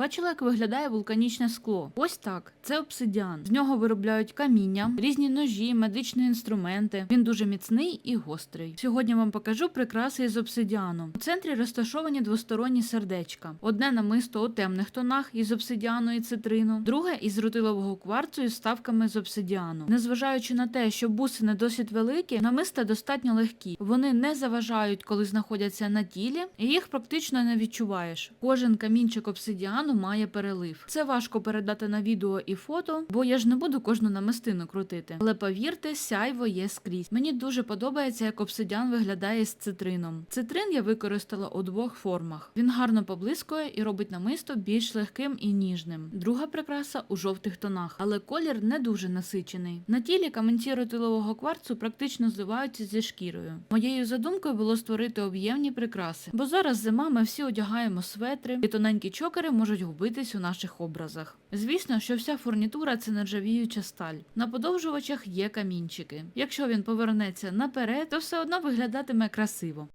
Бачила, як виглядає вулканічне скло. Ось так. Це обсидіан. З нього виробляють каміння, різні ножі, медичні інструменти. Він дуже міцний і гострий. Сьогодні вам покажу прикраси із обсидіану. У центрі розташовані двосторонні сердечка. Одне намисто у темних тонах із обсидіану і цитрину, друге із рутилового кварцу із ставками з обсидіану. Незважаючи на те, що бусини досить великі, намиста достатньо легкі. Вони не заважають, коли знаходяться на тілі, і їх практично не відчуваєш. Кожен камінчик обсидіану має перелив. Це важко передати на відео і фото, бо я ж не буду кожну намистину крутити. Але повірте, сяйво є скрізь. Мені дуже подобається, як обсидіан виглядає з цитрином. Цитрин я використала у двох формах. Він гарно поблискує і робить намисто більш легким і ніжним. Друга прикраса у жовтих тонах, але колір не дуже насичений. На тілі каменці ротилового кварцу практично зливаються зі шкірою. Моєю задумкою було створити об'ємні прикраси, бо зараз зима ми всі одягаємо светри, і тоненькі чокери можуть губитись у наших образах. Звісно, що вся фурнітура це нержавіюча сталь. На подовжувачах є камінчики. Якщо він повернеться наперед, то все одно виглядатиме красиво.